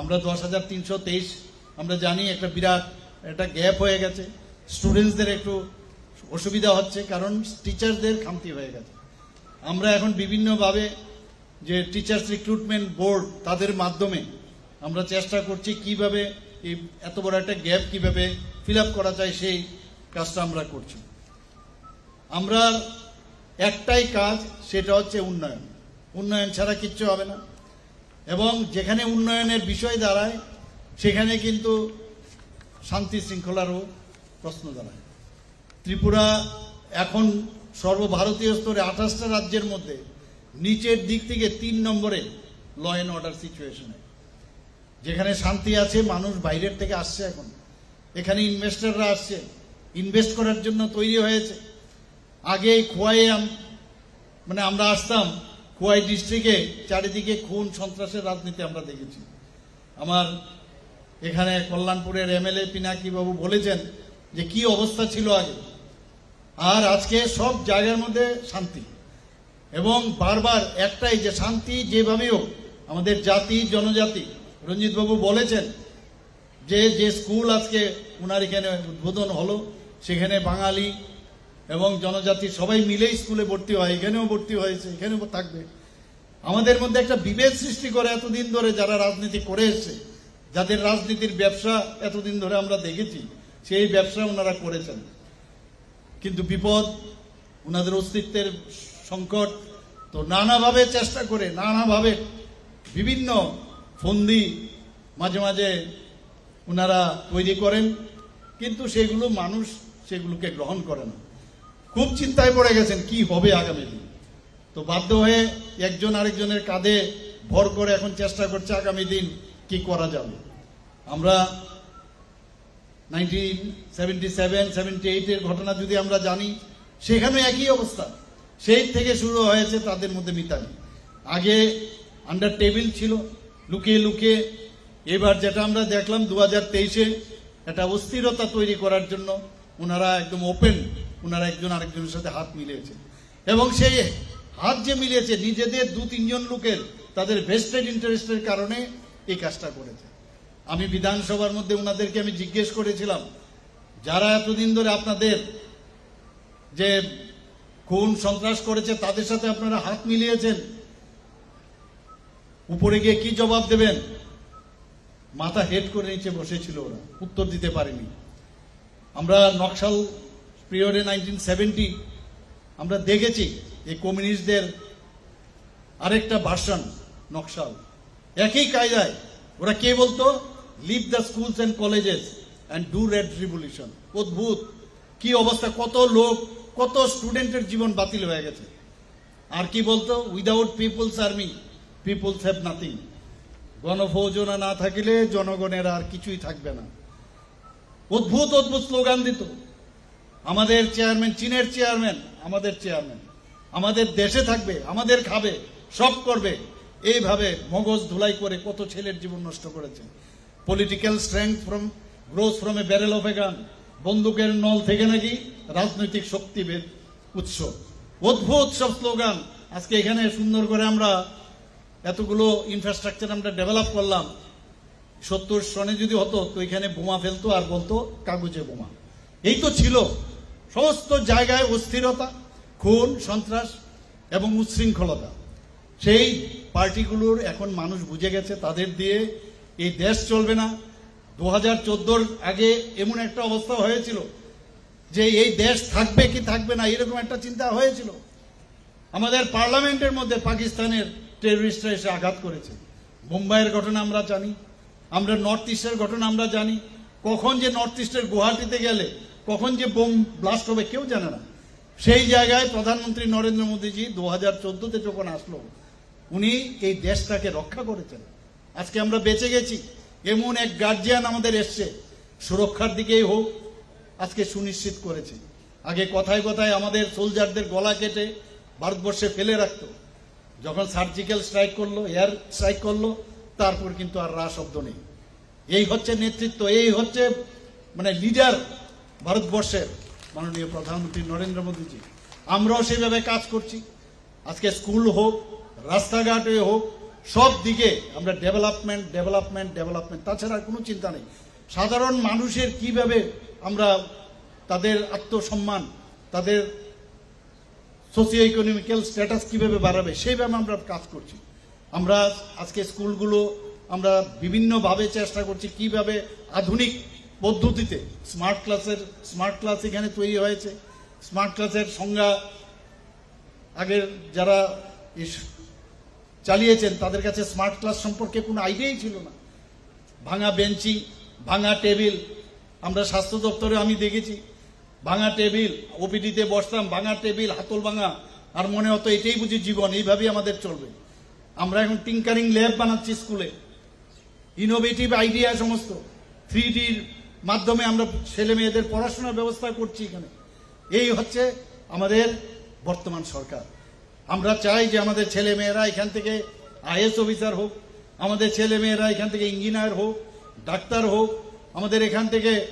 আমরা দশ হাজার তিনশো তেইশ, আমরা জানি একটা বিরাট, একটা গ্যাপ হয়ে গেছে। স্টুডেন্টসদের একটু অসুবিধা হচ্ছে, কারণ টিচারদের খামতি হয়ে গেছে। আমরা এখন বিভিন্নভাবে যে টিচার্স রিক্রুটমেন্ট বোর্ড, তাদের মাধ্যমে আমরা চেষ্টা করছি কীভাবে এই এত বড় একটা গ্যাপ কীভাবে ফিল করা যায়, সেই কাজটা আমরা করছি। আমরা একটাই কাজ, সেটা হচ্ছে উন্নয়ন। উন্নয়ন ছাড়া কিচ্ছু হবে না। এবং যেখানে উন্নয়নের বিষয় দাঁড়ায়, সেখানে কিন্তু শান্তি শৃঙ্খলারও প্রশ্ন দাঁড়ায়। ত্রিপুরা এখন সর্বভারতীয় স্তরে আঠাশটা রাজ্যের মধ্যে নিচের দিক থেকে তিন নম্বরে ল অ্যান্ড অর্ডার সিচুয়েশনে যেখানে শান্তি আছে, মানুষ বাইরের থেকে আসছে এখন। এখানে ইনভেস্টররা আসছে ইনভেস্ট করার জন্য তৈরি হয়েছে। আগে খোয়াই আম- মানে আমরা আসতাম খোয়াই ডিস্ট্রিক্টে চারিদিকে খুন সন্ত্রাসের রাজনীতি আমরা দেখেছি। আমার এখানে কল্যাণপুরের এমএলএ পিনাকি বাবু বলেছেন যে কি অবস্থা ছিল আগে। আর আজকে সব জায়গার মধ্যে শান্তি। এবং বারবার একটাই যে শান্তি যেভাবেই হোক, আমাদের জাতি, জনজাতি রঞ্জিতবাবু বলেছেন যে যে স্কুল আজকে ওনার এখানে উদ্বোধন হলো, সেখানে বাঙালি এবং জনজাতি সবাই মিলেই স্কুলে ভর্তি হয়, এখানেও ভর্তি হয়েছে, এখানেও থাকবে। আমাদের মধ্যে একটা বিভেদ সৃষ্টি করে এতদিন ধরে যারা রাজনীতি করে এসছে, যাদের রাজনীতির ব্যবসা এতদিন ধরে আমরা দেখেছি, সেই ব্যবসা ওনারা করেছেন। কিন্তু বিপদ, ওনাদের অস্তিত্বের সংকট, তো নানাভাবে চেষ্টা করে, নানাভাবে বিভিন্ন ফন্দি মাঝে মাঝে ওনারা তৈরি করেন, কিন্তু সেগুলো মানুষ সেগুলোকে গ্রহণ করে না। খুব চিন্তায় পড়ে গেছেন, কি হবে আগামী দিন? তো বাধ্য হয়ে একজন আরেকজনের কাঁধে ভর করে এখন চেষ্টা করছে আগামী দিন কি করা যাবে। আমরা নাইনটিন সেভেন্টি সেভেন, সেভেন্টি এইটের ঘটনা যদি আমরা জানি সেখানে একই অবস্থা। সেই থেকে শুরু হয়েছে তাদের মধ্যে মিতালি। আগে আন্ডার টেবিল ছিল, লুকিয়ে লুকিয়ে। এবার যেটা আমরা দেখলাম দু হাজার তেইশে একটা অস্থিরতা তৈরি করার জন্য ওনারা একদম ওপেন ওনারা একজন আরেকজনের সাথে হাত মিলিয়েছে। এবং সেই হাত যে মিলিয়েছে, নিজেদের দু তিনজন লোকের তাদের ভেস্টেড ইন্টারেস্টের কারণে এই কাজটা করেছে। আমি বিধানসভার মধ্যে ওনাদেরকে আমি জিজ্ঞেস করেছিলাম, যারা এতদিন ধরে আপনাদের যে খুন সন্ত্রাস করেছে, তাদের সাথে আপনারা হাত মিলিয়েছেন? উপরে গিয়ে কি জবাব দেবেন? মাথা হেড করে নিচে বসেছিল ওরা, উত্তর দিতে পারেনি। আমরা নকশাল পিরিয়ডে নাইনটিন আমরা দেখেছি এই কমিউনিস্টদের আরেকটা ভার্সন, নকশাল। একই কায়দায় ওরা কে বলতো? Leave the schools and colleges and do red revolution অদ্ভুত। কি অবস্থা? কত লোক, কত স্টুডেন্টের জীবন বাতিল হয়ে গেছে। আর কি বলতো? Without people's army people's have nothing গণফৌজনা না থাকিলে জনগণের আর কিছুই থাকবে না। অদ্ভুত অদ্ভুত স্লোগান দিত। আমাদের চেয়ারম্যান, চীনের চেয়ারম্যান আমাদের চেয়ারম্যান। আমাদের দেশে থাকবে, আমাদের খাবে, সব করবে। এইভাবে মগজ ধুলাই করে কত ছেলের জীবন নষ্ট করেছে। Political strength from growth from a barrel of a gun বন্দুকের নল থেকে নাকি রাজনৈতিক শক্তিবেদ উৎস। অদ্ভুত সব স্লোগান আজকে এখানে সুন্দর করে আমরা এতগুলো ইনফ্রাস্ট্রাকচার আমরা ডেভেলপ করলাম। সত্তর সনে যদি হতো, তো এখানে বোমা ফেলতো আর বলতো কাগজে বোমা। এই তো ছিল সমস্ত জায়গায় অস্থিরতা, খুন, সন্ত্রাস এবং উচ্ছৃঙ্খলতা। সেই পার্টিগুলোর এখন মানুষ বুঝে গেছে তাদের দিয়ে এই দেশ চলবে না। দু হাজার আগে এমন একটা অবস্থা হয়েছিল যে এই দেশ থাকবে কি থাকবে না এরকম একটা চিন্তা হয়েছিল। আমাদের পার্লামেন্টের মধ্যে পাকিস্তানের টেররিস্টরা এসে আঘাত করেছে। মুম্বাইয়ের ঘটনা আমরা জানি, আমরা নর্থ ইস্টের ঘটনা আমরা জানি। কখন যে নর্থ ইস্টের গুয়াহাটিতে গেলে কখন যে বোম ব্লাস্ট হবে কেউ জানে না। সেই জায়গায় প্রধানমন্ত্রী নরেন্দ্র মোদীজি দু হাজার চোদ্দতে যখন আসলো, উনি এই দেশটাকে রক্ষা করেছেন। আজকে আমরা বেঁচে গেছি। এমন এক গার্জিয়ান আমাদের এসছে। সুরক্ষার দিকেই হোক, আজকে সুনিশ্চিত করেছে। আগে কথায় কথায় আমাদের সোলজারদের গলা কেটে ভারতবর্ষে ফেলে রাখত। যখন সার্জিক্যাল স্ট্রাইক করল এয়ার স্ট্রাইক করল, তারপর কিন্তু আর রা শব্দ নেই। এই হচ্ছে নেতৃত্ব, এই হচ্ছে মানে লিডার ভারতবর্ষের মাননীয় প্রধানমন্ত্রী নরেন্দ্র মোদীজি, আমরাও সেভাবে কাজ করছি। আজকে স্কুল হোক, রাস্তাঘাটে হোক, সব দিকে আমরা ডেভেলপমেন্ট ডেভেলপমেন্ট ডেভেলপমেন্ট। তাছাড়া কোনো চিন্তা নেই। সাধারণ মানুষের কীভাবে আমরা তাদের আত্মসম্মান, তাদের সোশিও ইকোনমিক্যাল স্ট্যাটাস কীভাবে বাড়াবে, সেইভাবে আমরা কাজ করছি। আমরা আজকে স্কুলগুলো আমরা বিভিন্নভাবে চেষ্টা করছি কীভাবে আধুনিক পদ্ধতিতে স্মার্ট ক্লাসের স্মার্ট ক্লাস এখানে তৈরি হয়েছে। স্মার্ট ক্লাসের সংজ্ঞা আগের যারা চালিয়েছেন, তাদের কাছে স্মার্ট ক্লাস সম্পর্কে কোনো আইডিয়াই ছিল না। ভাঙা বেঞ্চি, ভাঙা টেবিল, আমরা স্বাস্থ্য দপ্তরে আমি দেখেছি, ভাঙা টেবিল ওপিডিতে বসতাম, ভাঙা টেবিল, হাতল ভাঙা, আর মনে হতো এটাই বুঝি জীবন, এইভাবেই আমাদের চলবে। আমরা এখন টিঙ্কারিং ল্যাব বানাচ্ছি স্কুলে। ইনোভেটিভ আইডিয়া সমস্ত। থ্রি ডির মাধ্যমে আমরা ছেলে মেয়েদের পড়াশোনার ব্যবস্থা করছি এখানে। এই হচ্ছে আমাদের বর্তমান সরকার। আমরা চাই যে আমাদের ছেলে মেয়েরা এখান থেকে আইএস অফিসার হোক, আমাদের ছেলে মেয়েরা এখান থেকে ইঞ্জিনিয়ার হোক, ডাক্তার হোক, আমাদের এখান থেকে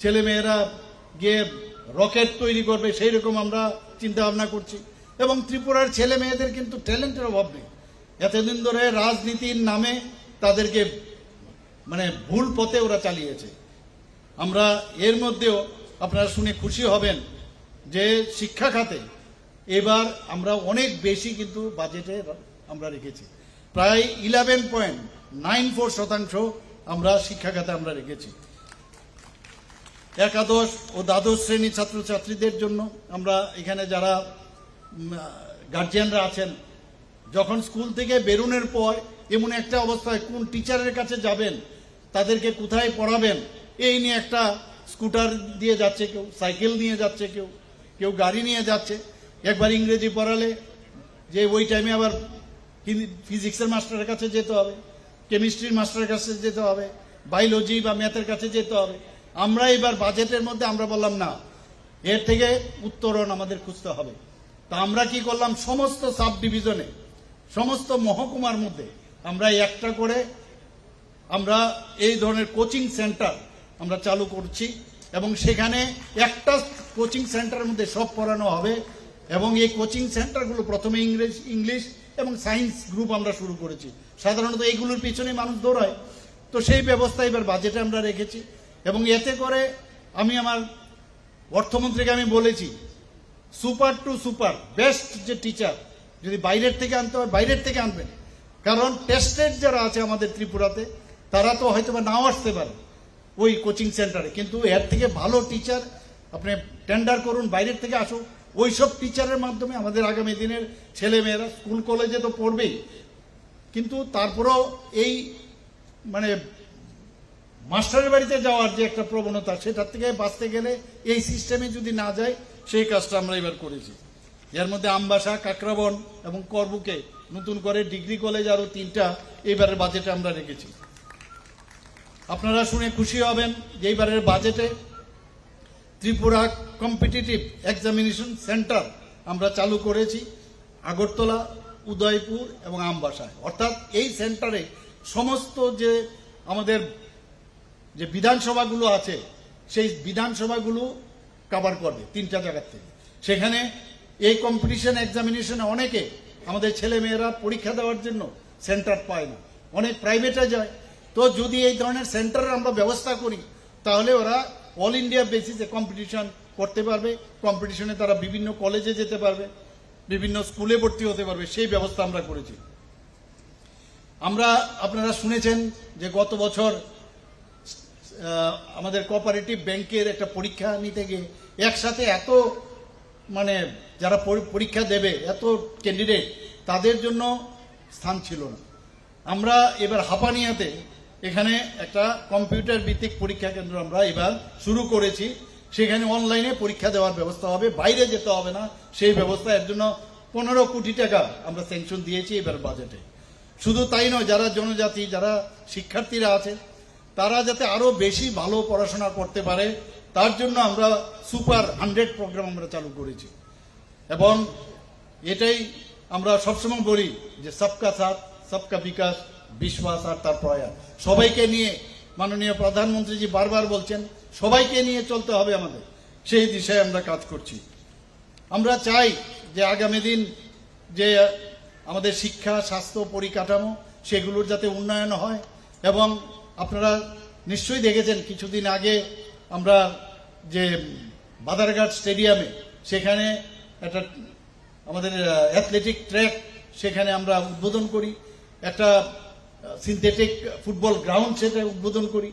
ছেলে মেয়েরা গিয়ে রকেট তৈরি করবে সেই রকম আমরা চিন্তা ভাবনা করছি। এবং ত্রিপুরার ছেলে মেয়েদের কিন্তু ট্যালেন্টের অভাব নেই। এতদিন ধরে রাজনীতির নামে তাদেরকে মানে ভুল পথে ওরা চালিয়েছে। আমরা এর মধ্যেও আপনারা শুনে খুশি হবেন যে শিক্ষা খাতে এবার আমরা অনেক বেশি কিন্তু বাজেটে আমরা রেখেছি। প্রায় ইলেভেন পয়েন্ট নাইন ফোর শতাংশ আমরা শিক্ষা খাতে আমরা রেখেছি। একাদশ ও দ্বাদশ শ্রেণির ছাত্রছাত্রীদের জন্য আমরা এখানে যারা গার্জিয়ানরা আছেন, যখন স্কুল থেকে বেরোনোর পর এমন একটা অবস্থায় কোন টিচারের কাছে যাবেন, তাদেরকে কোথায় পড়াবেন এই নিয়ে একটা স্কুটার দিয়ে যাচ্ছে কেউ, সাইকেল নিয়ে যাচ্ছে কেউ কেউ গাড়ি নিয়ে যাচ্ছে। একবার ইংরেজি পড়ালে যে ওই টাইমে আবার ফিজিক্সের মাস্টারের কাছে যেতে হবে কেমিস্ট্রির মাস্টারের কাছে যেতে হবে বায়োলজি বা ম্যাথের কাছে যেতে হবে। আমরা এবার বাজেটের মধ্যে আমরা বললাম, না, এর থেকে উত্তরণ আমাদের খুঁজতে হবে। তা আমরা কি করলাম? সমস্ত সাব ডিভিশনে সমস্ত মহকুমার মধ্যে আমরা একটা করে আমরা এই ধরনের কোচিং সেন্টার আমরা চালু করছি এবং সেখানে একটা কোচিং সেন্টারের মধ্যে সব পড়ানো হবে এবং এই কোচিং সেন্টারগুলো প্রথমে ইংলিশ ইংলিশ এবং সায়েন্স গ্রুপ আমরা শুরু করেছি। সাধারণত এইগুলোর পিছনে মানুষ দৌড়ায়। তো সেই ব্যবস্থা এবার বাজেটে আমরা রেখেছি এবং এতে করে আমি আমার অর্থমন্ত্রীকে আমি বলেছি, সুপার টু সুপার, বেস্ট যে টিচার, যদি বাইরের থেকে আনতে হয়, বাইরের থেকে আনবেন। কারণ টেস্টেড যারা আছে আমাদের ত্রিপুরাতে, তারা তো হয়তো বা নাও আসতে পারে। ওই কোচিং সেন্টারে কিন্তু এর থেকে ভালো টিচার আপনি টেন্ডার করুন, বাইরের থেকে আসুক ওই সব টিচারের মাধ্যমে আমাদের আগামী দিনের ছেলে মেয়েরা স্কুল কলেজে তো পড়বেই। কিন্তু তারপরেও এই মানে মাস্টারের বাড়িতে যাওয়ার যে একটা প্রবণতা, সেটার থেকে বাঁচতে গেলে এই সিস্টেমে যদি না যায়, সেই কাজটা আমরা এবার করেছি। এর মধ্যে আমবাসা, কাকরাবন এবং করবুকে নতুন করে ডিগ্রি কলেজ আরও তিনটা এইবারের বাজেটে আমরা রেখেছি। আপনারা শুনে খুশি হবেন যে এইবারের বাজেটে ত্রিপুরা কম্পিটিটিভ এক্সামিনেশন সেন্টার আমরা চালু করেছি, আগরতলা, উদয়পুর এবং আমবাসায়। অর্থাৎ এই সেন্টারে সমস্ত যে আমাদের যে বিধানসভাগুলো আছে, সেই বিধানসভাগুলো কভার করবে তিনটা জায়গার থেকে। সেখানে এই কম্পিটিশন এক্সামিনেশনে অনেকে আমাদের ছেলে মেয়েরা পরীক্ষা দেওয়ার জন্য সেন্টার পায় না। অনেক প্রাইভেটে যায় তো যদি এই ধরনের সেন্টারের আমরা ব্যবস্থা করি, তাহলে ওরা অল ইন্ডিয়া বেসিসে কম্পিটিশন করতে পারবে। কম্পিটিশনে তারা বিভিন্ন কলেজে যেতে পারবে, বিভিন্ন স্কুলে ভর্তি হতে পারবে, সেই ব্যবস্থা আমরা করেছি। আমরা, আপনারা শুনেছেন যে গত বছর আমাদের কোঅপারেটিভ ব্যাংকের একটা পরীক্ষা নিতে গিয়ে একসাথে এত মানে যারা পরীক্ষা দেবে, এত ক্যান্ডিডেট তাদের জন্য স্থান ছিল না। আমরা এবার হাপানিয়াতে এখানে একটা কম্পিউটার ভিত্তিক পরীক্ষা কেন্দ্র আমরা এবার শুরু করেছি। সেখানে অনলাইনে পরীক্ষা দেওয়ার ব্যবস্থা হবে, বাইরে যেতে হবে না। সেই ব্যবস্থা এর জন্য পনেরো কোটি টাকা আমরা স্যাংশন দিয়েছি এবার বাজেটে শুধু তাই নয়, যারা জনজাতি, যারা শিক্ষার্থীরা আছে, তারা যাতে আরও বেশি ভালো পড়াশোনা করতে পারে, তার জন্য আমরা সুপার হান্ড্রেড প্রোগ্রাম আমরা চালু করেছি। এবং এটাই আমরা সবসময় বলি যে সবকা সাথ, সবকা বিকাশ বিশ্বাস আর তার প্রয়াস। সবাইকে নিয়ে মাননীয় প্রধানমন্ত্রীজি বারবার বলছেন, সবাইকে নিয়ে চলতে হবে আমাদের। সেই দিশায় আমরা কাজ করছি। আমরা চাই যে আগামী দিন যে আমাদের শিক্ষা, স্বাস্থ্য পরিকাঠামো, সেগুলোর যাতে উন্নয়ন হয় এবং আপনারা নিশ্চয়ই দেখেছেন, কিছুদিন আগে আমরা যে বাদারঘাট স্টেডিয়ামে সেখানে একটা আমাদের অ্যাথলেটিক ট্র্যাক সেখানে আমরা উদ্বোধন করি। একটা সিনথেটিক ফুটবল গ্রাউন্ড সেটা উদ্বোধন করি।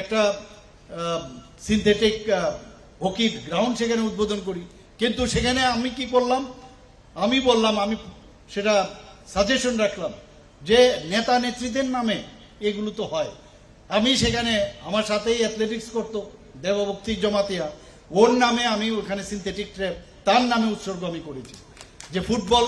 একটা সিনথেটিক হকি গ্রাউন্ড সেখানে উদ্বোধন করি। কিন্তু সেখানে আমি কি করলাম? আমি বললাম, আমি সেটা সাজেশন রাখলাম যে নেতা নেত্রীদের নামে এগুলো তো হয়। আমি সেখানে আমার সাথেই অ্যাথলেটিক্স করতো, দেবভক্তি জমাতিয়া। ওর নামে আমি ওখানে সিনথেটিক ট্র্যাপ তার নামে উৎসর্গ আমি করেছি। যে ফুটবল